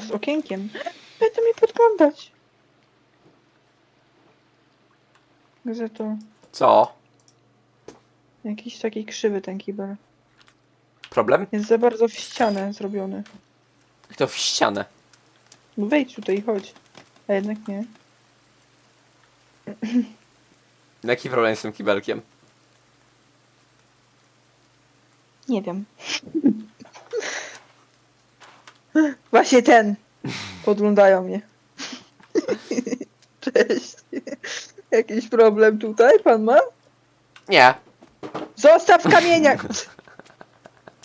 Z okienkiem. Będę mi podglądać. Gazeto. Co? Jakiś taki krzywy ten kibel. Problem? Jest za bardzo w ścianę zrobiony. To w ścianę. No wejdź tutaj, chodź. A jednak nie. Jaki problem z tym kibelkiem? Nie wiem. Właśnie ten. Podglądają mnie. Cześć. Jakiś problem tutaj pan ma? Nie. Zostaw kamienia!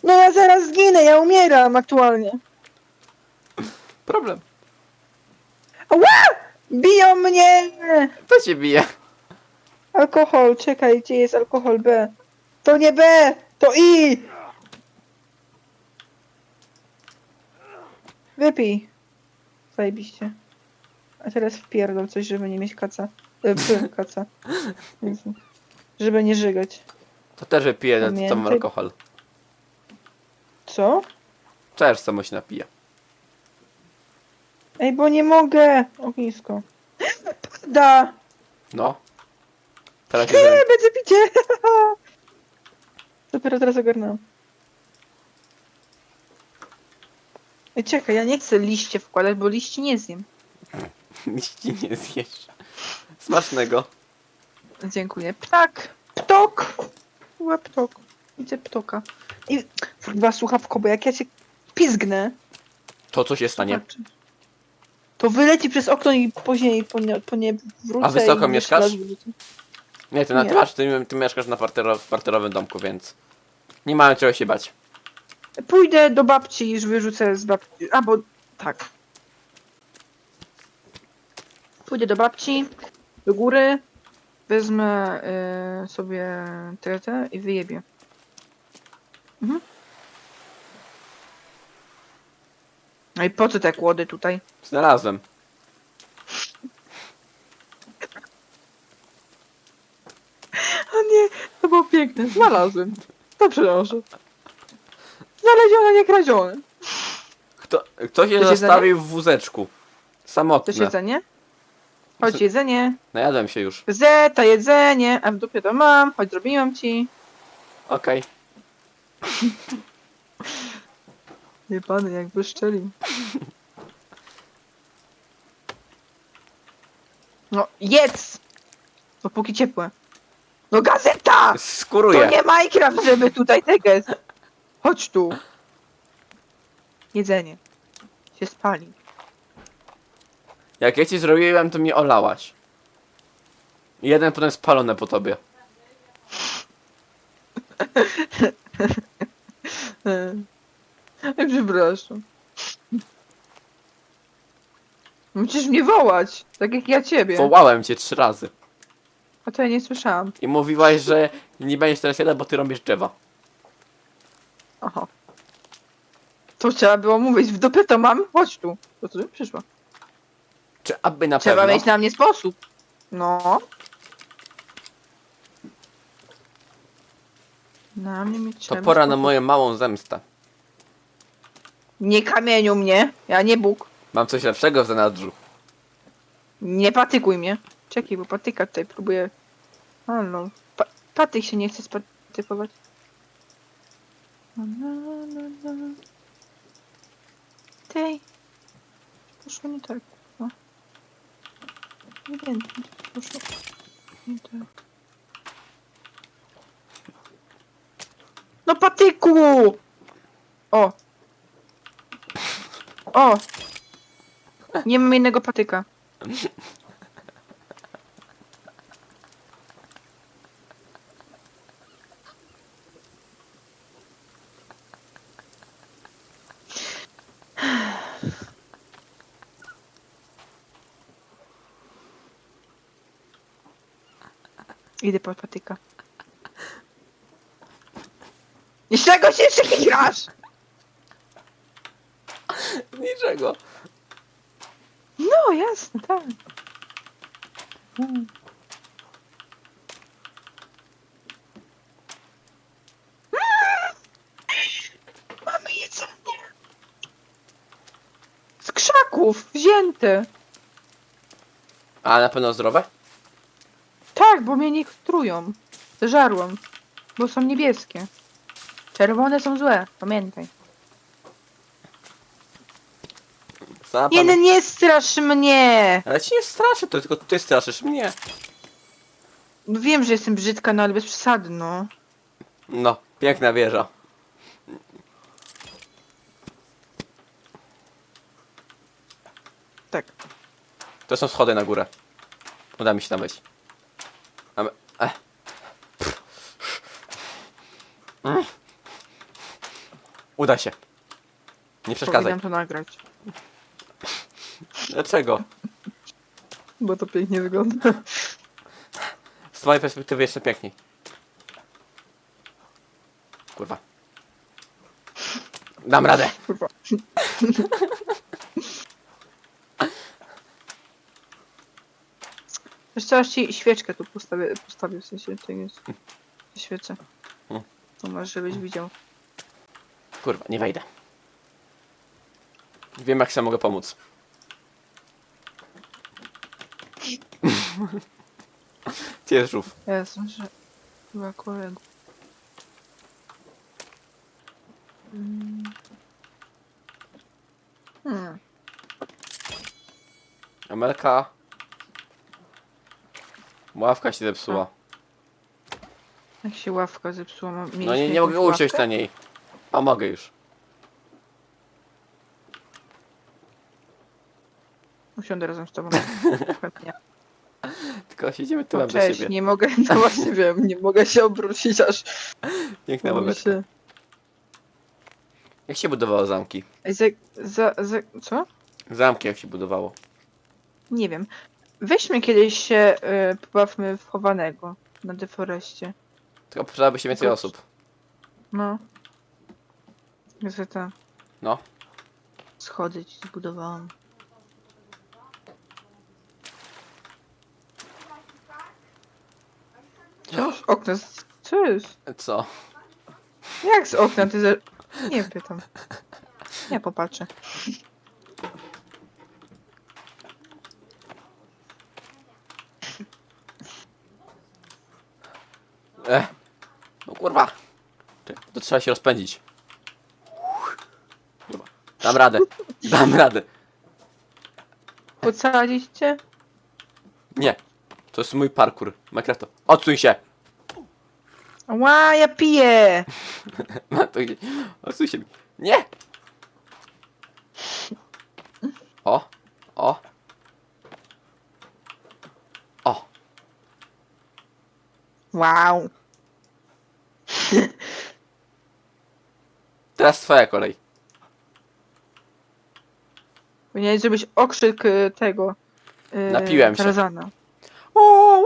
No ja zaraz zginę, ja umieram aktualnie. Problem. Biją mnie! To cię bije. Alkohol, czekaj, gdzie jest alkohol B? To nie B, to I! Wypij. Zajebiście. A teraz wpierdol coś, żeby nie mieć kaca. E, py, kaca. Jezu. Żeby nie żygać. To też wypije ten Pamiętaj. alkohol. Co? Też samo się napije. Ej, bo nie mogę! Ognisko. Da! No. Teraz się Eee, będzie picie! Dopiero teraz ogarnąłem. Ej, czekaj, ja nie chcę liście wkładać, bo liści nie zjem. Liści nie zjesz. Smacznego. Dziękuję. Ptak! Ptok! Łe ptok. Widzę ptoka. I chyba słuchawko, bo jak ja cię pizgnę, To co się stanie? zobaczy. to wyleci przez okno i później po nie, po nie wrócę A wysoko i mieszkasz? jeszcze raz wrócę. Nie, ty na Nie. twarz, ty, ty mieszkasz na partero, w parterowym domku, więc nie mają czego się bać. Pójdę do babci i już wyrzucę z babci. A bo tak. Pójdę do babci, do góry, wezmę y, sobie te, te i wyjebię. Mhm. No i po co te kłody tutaj? Znalazłem. A nie, to było piękne. Znalazłem. To przenoszę. Znalezione, nie kradzione. Kto, kto się Chcesz zostawił w wózeczku? Samotne. jedzenie? Chodź jedzenie. Najadłem się już. Zeta, jedzenie, a w dupie to mam, chodź zrobiłam ci. Okej. Nie pan jak wyszczelił. No, jedz! Dopóki ciepłe. No gazeta! To Skuruję. nie Minecraft, żeby tutaj tego jest. Chodź tu. Jedzenie. Się spali. Jak ja ci zrobiłem, to mnie olałaś. I Jeden potem spalone po tobie. Ej, przepraszam. Musisz mnie wołać, tak jak ja ciebie. Wołałem cię trzy razy. A to ja nie słyszałam. I mówiłaś, że nie będziesz teraz jadał, bo ty robisz drzewa. Aha. To trzeba było mówić, w dupie to mam, chodź tu. To tu przyszła. Czy aby na Trzeba pewno? mieć na mnie sposób. No. Na mnie To trzeba pora na moją małą zemstę. Nie kamieniu mnie, ja nie Bóg. Mam coś lepszego w zanadrzu. Nie patykuj mnie. Czekaj, bo patyka tutaj próbuje. Halo. Pa patyk się nie chce spatykować. Tej. Poszło nie tak. No. Nie wiem, poszło nie tak. No patyku! O! O! Nie mam innego patyka. Idę po patyka. I z czego się przykitrasz? Niczego. No, jasne, tak. Mm. Mamy jedzenie. kurczaków wzięte. A na pewno zdrowe? Bo mnie nie trują. Żarłam. Bo są niebieskie. Czerwone są złe, pamiętaj. No pamię- nie strasz mnie! Ale ci nie straszę, to tylko ty straszysz mnie. No Wiem, że jestem brzydka, no ale bez przesady, no. No, piękna wieża. Tak. To są schody na górę. Uda mi się tam wejść. Mamy... Eh. Mm. Uda się. Nie przeszkadzaj. Powinnam to nagrać. Dlaczego? Bo to pięknie wygląda. Z mojej perspektywy jeszcze piękniej. Kurwa. Dam radę. Kurwa. Co, aż ci świeczkę tu postawię, postawię w sensie, to jest świecę. To masz, żebyś widział. Kurwa, nie wejdę. Wiem jak sobie mogę pomóc. Ciężów. Jezu, że chyba kolego. Mm. Hmm. Amelka. Ławka się zepsuła. Jak się ławka zepsuła, mam No nie, nie mogę usiąść na niej. A mogę już. Usiądę razem z tobą. Chętnie. Tylko siedzimy No, tyłem do cześć, siebie. nie mogę, no właśnie wiem, nie mogę się obrócić aż Piękna mi ławeczka. się... Jak się budowało zamki? Ej, za, za, za, co? Zamki jak się budowało? Nie wiem. Weźmy kiedyś się, y, pobawmy w chowanego na deforeście. Tylko przydałoby się więcej osób. No. Że to No. schody ci zbudowałam. Co? Z okna? z- Co jest? Co? Jak z okna? Ty za... Nie pytam. Ja popatrzę. E. No kurwa. To trzeba się rozpędzić. Kurwa. Dam radę. Dam radę. Pocadzić cię? Nie. To jest mój parkour. Minecrafto. Odsuń się. Ła, ja piję! Ma to gdzieś. Odsuń się. Nie. O. O. O. Wow. Teraz twoja kolej. Powinieneś zrobić okrzyk y, tego. y, Napiłem się. Tarzana. O.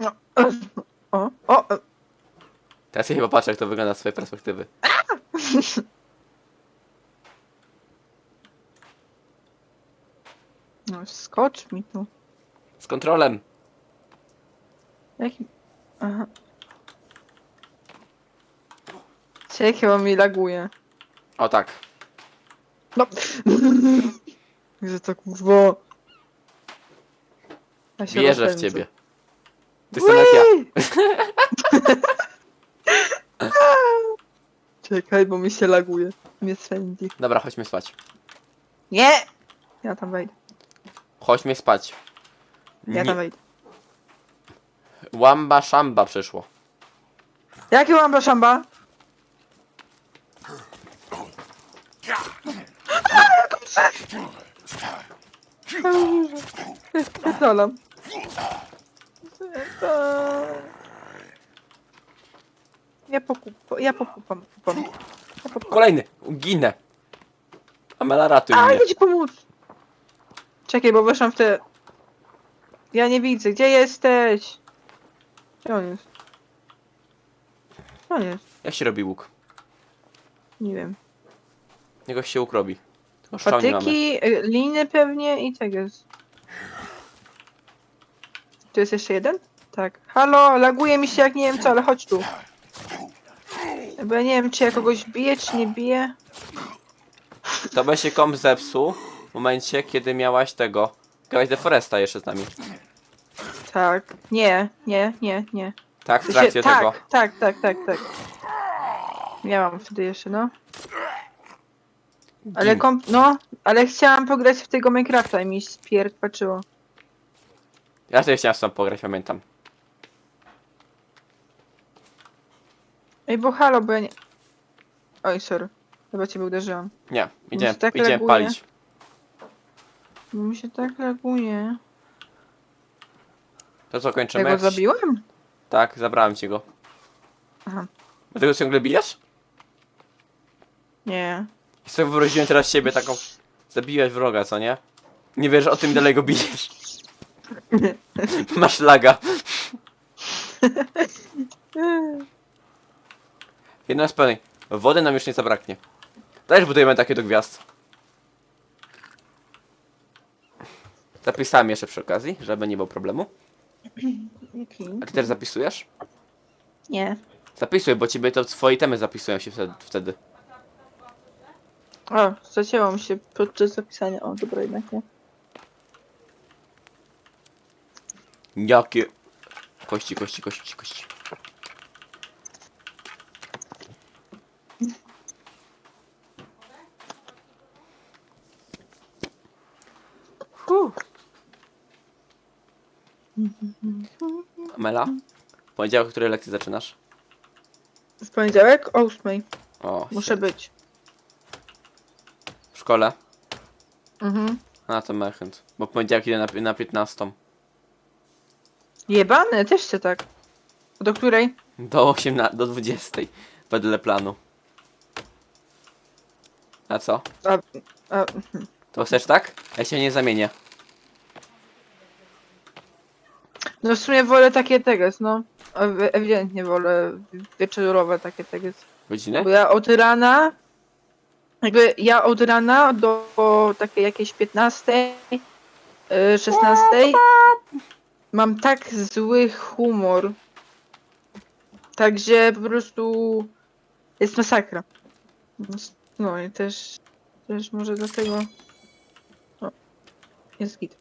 No. O. Teraz ja chyba patrzę jak to wygląda z twojej perspektywy. Skocz mi tu. Z kontrolem. Jaki... Aha. Czekaj, bo mi laguje. O tak. No. Że to kurwa. Ja się Wierzę w rozpędzę. ciebie. Ty sam jak ja. Ui! Czekaj, bo mi się laguje. Mnie swędzi. Dobra, chodźmy spać. Nie! Ja tam wejdę. Chodźmy spać. Ja Nie- tam wejdę. Łamba szamba przyszło. Jakie łamba szamba? Pierdolam. Ja pokupam, ja pokupam, kupam. Ja pokupam. Kolejny. Ginę. Amela ratuj A, mnie. idę ci pomóc! Czekaj, bo weszłam w te... Ja nie widzę, gdzie jesteś? Gdzie on jest? Gdzie on jest? Jak się robi łuk? Nie wiem. Niego się łuk robi. Tylko szczał nie mamy. Patyki, y, liny pewnie i tak jest. Tu jest jeszcze jeden? Tak. Halo, laguje mi się jak nie wiem co, ale chodź tu. Bo ja nie wiem, czy ja kogoś biję, czy nie biję. To by się komp zepsuł w momencie, kiedy miałaś tego. Grałeś The Foresta jeszcze z nami. Tak. Nie, nie, nie, nie. Tak, w trakcie tak, tego. tak, tak, tak, tak. Miałam wtedy jeszcze, no. Ale Gim. komp... No, ale chciałam pograć w tego Minecrafta i mi spierd patrzyło. Ja też chciałem z tobą pograć, pamiętam. Ej, bo halo, bo ja nie... Oj, sorry. Chyba ciebie uderzyłam. Nie, idziemy, tak idziemy laguje. palić. Bo mi się tak laguje. To co, Ja kończymy? go zabiłem? Tak, zabrałem ci go. Aha. Dlatego ciągle bijesz? Nie. I sobie wyobraziłem teraz siebie taką... Zabiłeś wroga, co nie? Nie wiesz o tym, dalej go bijesz. Masz laga. Jedna z pełnej. Wody nam już nie zabraknie. Też budujemy takie do gwiazd. Zapisałem jeszcze przy okazji, żeby nie było problemu. A ty też zapisujesz? Nie. Zapisuj, bo ciebie to twoje temy zapisują się wtedy- wtedy. O, zacięło mi się podczas zapisania. O, dobra, jednak nie. Jakie... Kości, kości, kości, kości. Huh. Mela? W poniedziałek, o której lekcji zaczynasz? W poniedziałek o ósmej. O, Muszę być. w szkole? Mhm. A, to mechent. Bo w poniedziałek idę na, na 15. Jebane, też chcę tak. Do której? Do 18, do 20. Wedle planu. A co? A, a, To chcesz tak? Ja się nie zamienię. No w sumie wolę takie teges, no. Ew- Ewidentnie wolę wieczorowe takie teges. Godziny? Bo ja od rana, jakby ja od rana do takiej jakiejś 15, y, 16 mam tak zły humor. Także po prostu jest masakra. No i też, też może dlatego. O, jest git.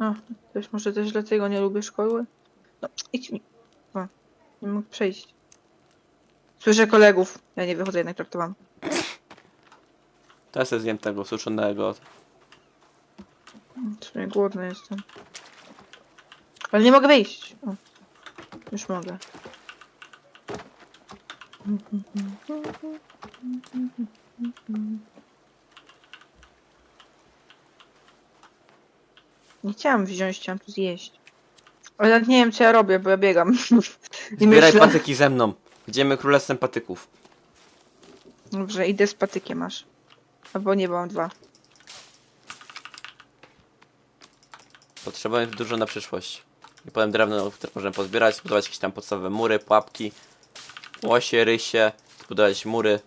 O, też może też dlatego nie lubię szkoły. No, idź mi. O, nie mógł przejść. Słyszę kolegów. Ja nie wychodzę jednak traktowałam. Teraz zjem tego suszonego. W sumie głodny jestem. Ale nie mogę wyjść. O, już mogę. Nie chciałam wziąć, chciałam tu zjeść. Ale nawet nie wiem co ja robię, bo ja biegam. I Zbieraj myślę. patyki ze mną. Idziemy królestwem patyków. Dobrze, idę z patykiem masz. Albo nie, bo mam dwa. Potrzebujemy dużo na przyszłość. I potem drewno też możemy pozbierać, zbudować jakieś tam podstawowe mury, pułapki, łosie, rysie, zbudować mury.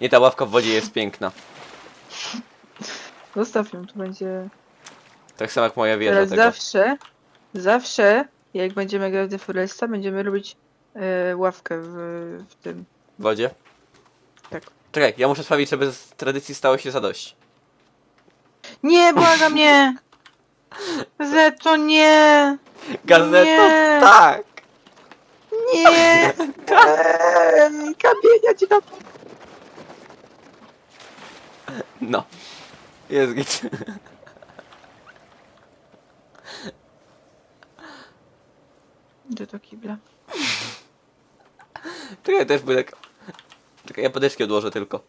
Nie, ta ławka w wodzie jest piękna. Zostaw ją, to będzie... Tak samo jak moja wieża Teraz tego. zawsze, zawsze, jak będziemy grać w The Foresta, będziemy robić e, ławkę w, w tym. W wodzie? Tak. Czekaj, ja muszę sprawić, żeby z tradycji stało się zadość. Nie, błagam nie! Zeto, nie! Gazeto, Nie. tak! Nie! Eee, Kamienia ci tam... No. Jest git. Idę do kibla. Czekaj, też tak... Czekaj, ja podeszki odłożę tylko.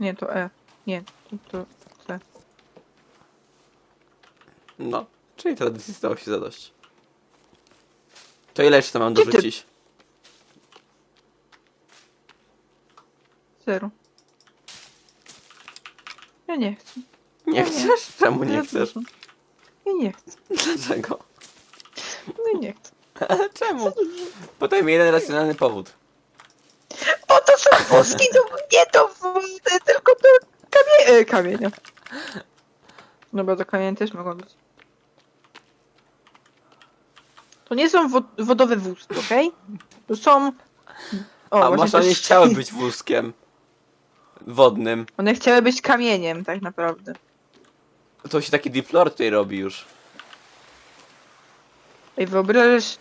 Nie, to E. Nie, to, to C. No. Czyli tradycji stało się zadość. To ile jeszcze mam Gdzie ty- dorzucić? Zero. Ja nie chcę. Nie chcesz? Czemu nie chcesz? Ja nie chcę. Dlaczego? No nie chcę. Czemu? Potem jeden racjonalny powód. O, to są woski, to nie to wody, tylko to kamie... e, kamienia. No bo to kamienie też mogą być. To nie są wo- wodowe wózki, okej? To są... O, A właśnie może one nie też- chciały być wózkiem wodnym. One chciały być kamieniem, tak naprawdę. To się taki deep lore tutaj robi już. Ej, wyobrażasz...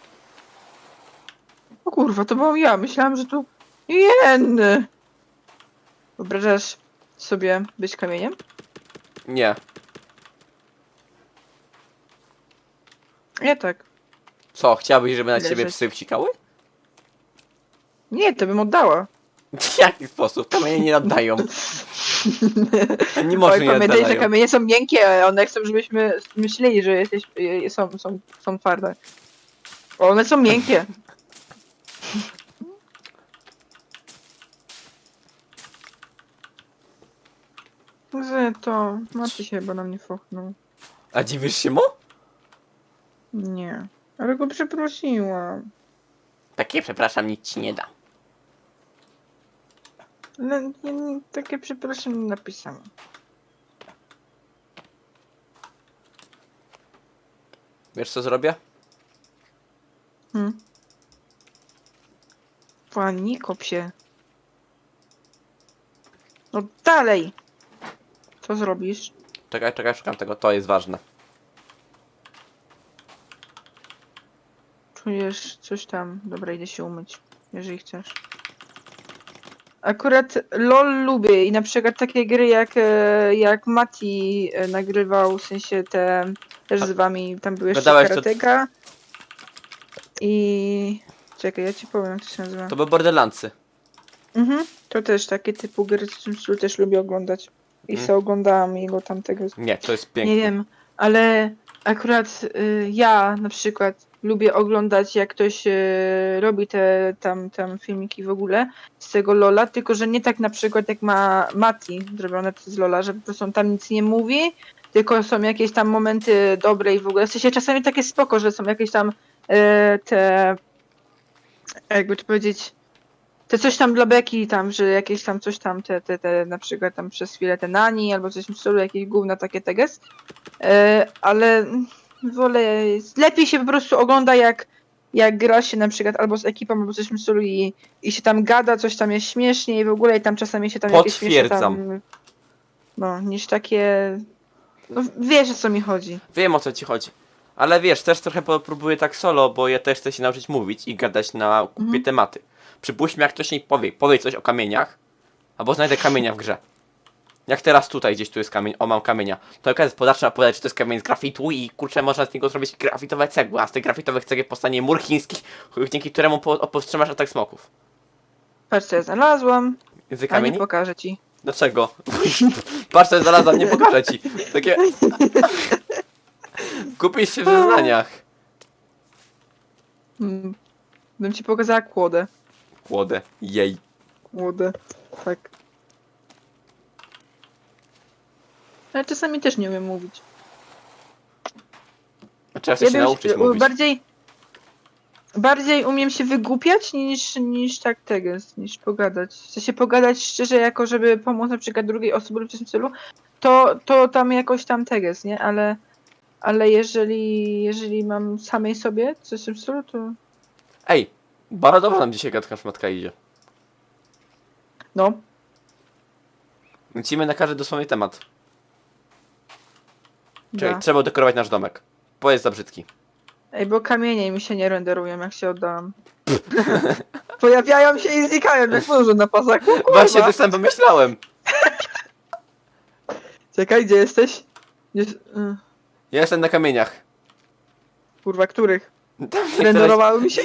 O kurwa, to byłam ja. Myślałam, że tu... Jenny! Wyobrażasz sobie być kamieniem? Nie. Ja tak. Co, chciałabyś, żeby na Leżeć. ciebie psy wcikały? Nie, to bym oddała. W jaki sposób? Kamienie nie oddają. Nie może Oj, nie pamiętaj, że kamienie są miękkie, one chcą, żebyśmy myśleli, że jesteś, y, są, są, są twarde. One są miękkie. Że to... Maty się chyba na mnie fochnął. A dziwisz się mu? Nie. Ale go przeprosiłam. Takie przepraszam, nic ci nie da. Ja nie, takie przepraszam nie napisałam. Wiesz co zrobię? Hmm. Pani, kop się. No dalej! Co zrobisz? Czekaj, czekaj, szukam tego, to jest ważne. Czujesz coś tam? Dobra, idę się umyć, jeżeli chcesz. Akurat LOL lubię i na przykład takie gry jak, e, jak Mati e, nagrywał, w sensie te też z wami, tam były jeszcze Gadałeś to- karateka. I... Czekaj, ja ci powiem jak to się nazywa. To były Borderlandsy. Mhm, to też takie typu gry, co też lubię oglądać. I Mhm. se oglądałam jego tamtego. Nie, to jest piękne. Nie wiem, ale akurat y, ja na przykład lubię oglądać jak ktoś y, robi te tam, tam filmiki w ogóle z tego Lola, tylko że nie tak na przykład jak ma Mati zrobione z Lola, że po prostu on tam nic nie mówi, tylko są jakieś tam momenty dobre i w ogóle. W sensie czasami takie spoko, że są jakieś tam y, te jakby to powiedzieć te coś tam dla Beki tam, że jakieś tam coś tam, te, te, te na przykład tam przez chwilę te nani albo coś w stylu, jakieś gówna takie teges. E, ale wolę, lepiej się po prostu ogląda jak, jak gra się na przykład albo z ekipą, albo coś w stylu i, i się tam gada, coś tam jest śmiesznie i w ogóle i tam czasami się tam jakieś śmieszne Potwierdzam. tam, no, niż takie, no wiesz o co mi chodzi. Wiem o co ci chodzi. Ale wiesz, też trochę po- próbuję tak solo, bo ja też chcę się nauczyć mówić i gadać na kupie Mhm. tematy. Przypuśćmy, jak ktoś mi powie, powie coś o kamieniach, albo znajdę kamienia w grze. Jak teraz tutaj gdzieś tu jest kamień, o mam kamienia. To jak jest zacznę opowiadać, że to jest kamień z grafitu i kurczę, można z niego zrobić grafitowe cegły, a z tych grafitowych cegieł powstanie mur chiński, dzięki któremu po, powstrzymasz atak smoków. Patrz co ja znalazłam, Język a nie kamieni? pokażę ci. Dlaczego? Patrz, co znalazłam, nie pokażę ci. Takie... Kupisz się w zeznaniach. Mm, Bym ci pokazała kłodę. Kłodę. Jej. Kłodę, tak. Ale czasami też nie umiem mówić. Trzeba się Ja bym nauczyć się- mówić. bardziej bardziej umiem się wygłupiać niż, niż tak tego, niż pogadać. Chcę się pogadać szczerze, jako żeby pomóc na przykład drugiej osobie lub coś w tym stylu, to, to tam jakoś tam teges, nie? Ale, ale jeżeli, jeżeli mam samej sobie coś w tym stylu, to Ej, bardzo dobrze nam dzisiaj gadka szmatka idzie. no. Lecimy na każdy dosłowny temat. Czekaj, Da. trzeba dekorować nasz domek. Bo jest za brzydki. Ej, bo kamienie mi się nie renderują, jak się oddałam. Pojawiają się i znikają, jak może na pasaku. Kurwa. Właśnie to sam pomyślałem. Czekaj, gdzie jesteś? Gdzie... y, Ja jestem na kamieniach. Kurwa, których? Tam. Renderowały mi się?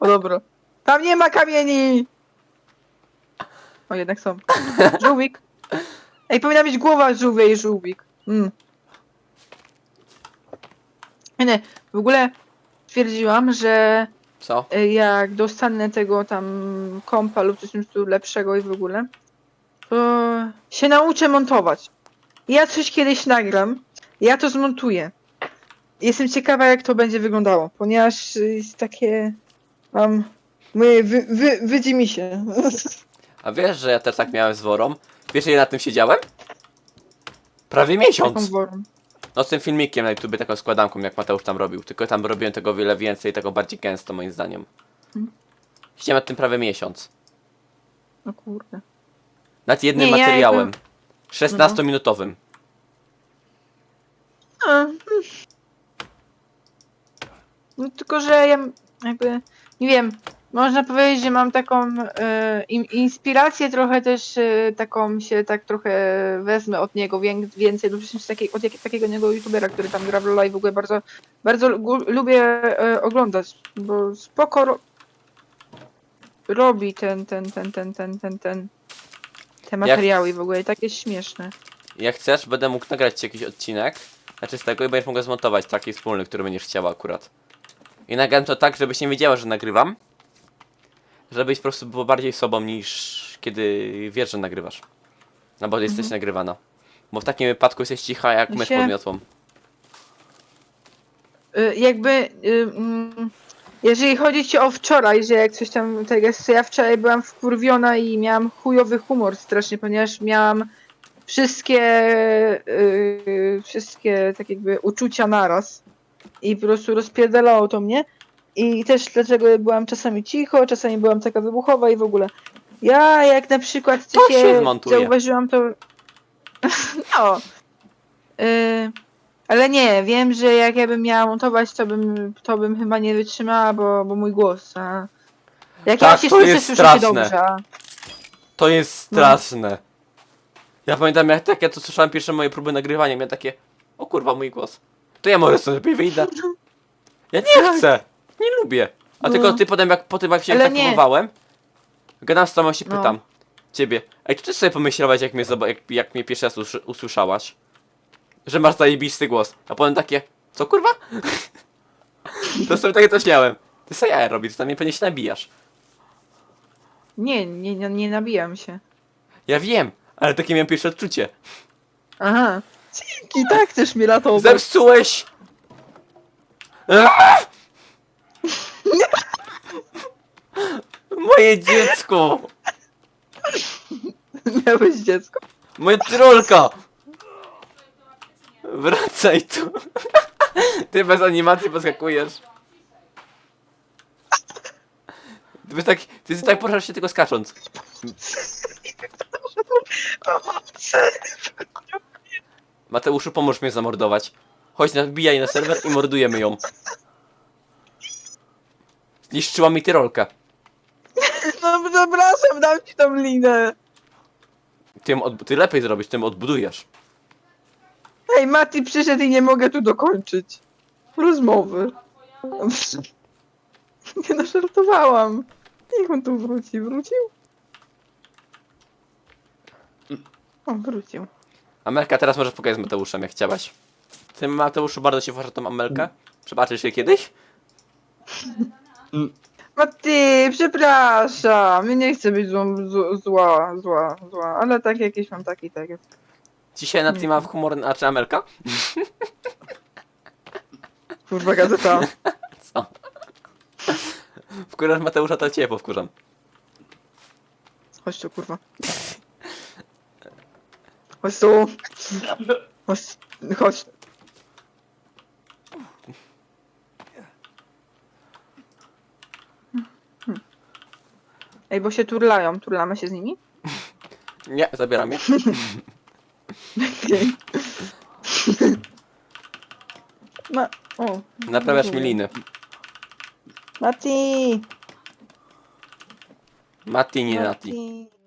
O dobra. Tam nie ma kamieni! O, jednak są. Żółwik. Ej, powinna być głowa żółwie i żółwik. Mm. Nie, nie, w ogóle twierdziłam, że Co? e, jak dostanę tego tam kompa lub coś stylu lepszego i w ogóle, to się nauczę montować. Ja coś kiedyś nagram, ja to zmontuję. Jestem ciekawa, jak to będzie wyglądało, ponieważ y, jest takie. Mam. Moje wy, wy, wydzi mi się. A wiesz, że ja też tak miałem z worą? Wiesz, ile na tym siedziałem? Prawie miesiąc. Worą. No z tym filmikiem na YouTube, taką składanką, jak Mateusz tam robił. Tylko tam robiłem tego o wiele więcej, tego bardziej gęsto moim zdaniem. Mhm. Siedziałem nad tym prawie miesiąc. No kurde. Nad jednym Nie, ja materiałem. jakby- 16-minutowym. A, mm. No tylko, że ja jakby, nie wiem, można powiedzieć, że mam taką e, im, inspirację trochę też e, taką się tak trochę wezmę od niego wię- więcej, lub coś takiej, od jak, takiego niego youtubera, który tam gra w Lola i w ogóle bardzo, bardzo lu- lubię e, oglądać, bo spoko ro robi ten, ten, ten, ten, ten, ten, ten, te materiały i w ogóle i takie śmieszne. Jak chcesz, będę mógł nagrać ci jakiś odcinek. Znaczy z tego i będziesz mógł zmontować taki wspólny, który będziesz chciała akurat. I nagram to tak, żebyś nie wiedziała, że nagrywam. Żebyś po prostu było bardziej sobą niż kiedy wiesz, że nagrywasz. No bo jesteś nagrywana. Bo w takim wypadku jesteś cicha jak Ja mysz się- pod miotłą. Y, jakby y, mm, jeżeli chodzi ci o wczoraj, że jak coś tam tak jak ja wczoraj byłam wkurwiona i miałam chujowy humor strasznie, ponieważ miałam wszystkie y, wszystkie tak jakby uczucia naraz i po prostu rozpierdalało to mnie i też dlaczego byłam czasami cicho, czasami byłam taka wybuchowa i w ogóle. Ja jak na przykład To się zmontuje. zauważyłam to no y, ale nie, wiem, że jak ja bym miała montować, to bym, to bym chyba nie wytrzymała, bo, bo mój głos. A... Jak ja Tak, się to słyszę, jest słyszę się straszne. dobrze. a- To jest No. straszne. Ja pamiętam jak tak, ja to słyszałem pierwsze moje próby nagrywania, miałem takie, o kurwa mój głos. To ja może sobie lepiej wyjdę. Ja nie chcę, nie lubię. A No. tylko ty potem jak po tym jak się Ale tak nie. próbowałem, gadam z tobą się No. pytam ciebie, ej czy ty sobie pomyślałaś jak mnie, zoba- jak, jak mnie pierwszy raz usły- usłyszałaś? Że masz zajebisty głos. A potem takie, co kurwa? to sobie takie coś miałem. Ty sobie ja robisz, to mnie pewnie się nabijasz. Nie, nie, nie, nie nabijam się. Ja wiem, ale takie miałem pierwsze odczucie. Aha. Dzięki, tak chcesz mnie ratować. Zepsułeś! Aaa! Moje dziecko! Miałeś dziecko. Moja trolka! Wracaj tu! Ty bez animacji poskakujesz. Ty byś tak, ty się tak poruszasz się tylko skacząc. Mateuszu, pomóż mnie zamordować. Chodź, nabijaj na serwer i mordujemy ją. Zniszczyła mi tyrolkę. No przepraszam, dam ci tą linę. Ty, ją od... ty lepiej zrobisz, tym odbudujesz. Hej, Mati przyszedł i nie mogę tu dokończyć rozmowy. Nie no, żartowałam. Niech on tu wróci. Wrócił? O, wrócił. Amelka, teraz możesz pokazać z Mateuszem, jak chciałaś. Ty, Mateuszu, bardzo się uważa tą Amelkę? Przebaczysz się kiedyś? Mati, przepraszam. Ja nie chcę być złą, zł- zła, zła, zła, ale tak jakieś mam taki, tak jest. Dzisiaj na teama w humor, znaczy Amelka? Kurwa gazeta. Co? Wkurzasz Mateusza, to ciebie powkurzam. Chodź tu, kurwa. Chodź tu. Chodź. Chodź. Ej, bo się turlają. Turlamy się z nimi? Nie, zabieram je. Okej. Ma... O. Naprawiasz mi liny. Mati! Mati, nie Nati. Mati.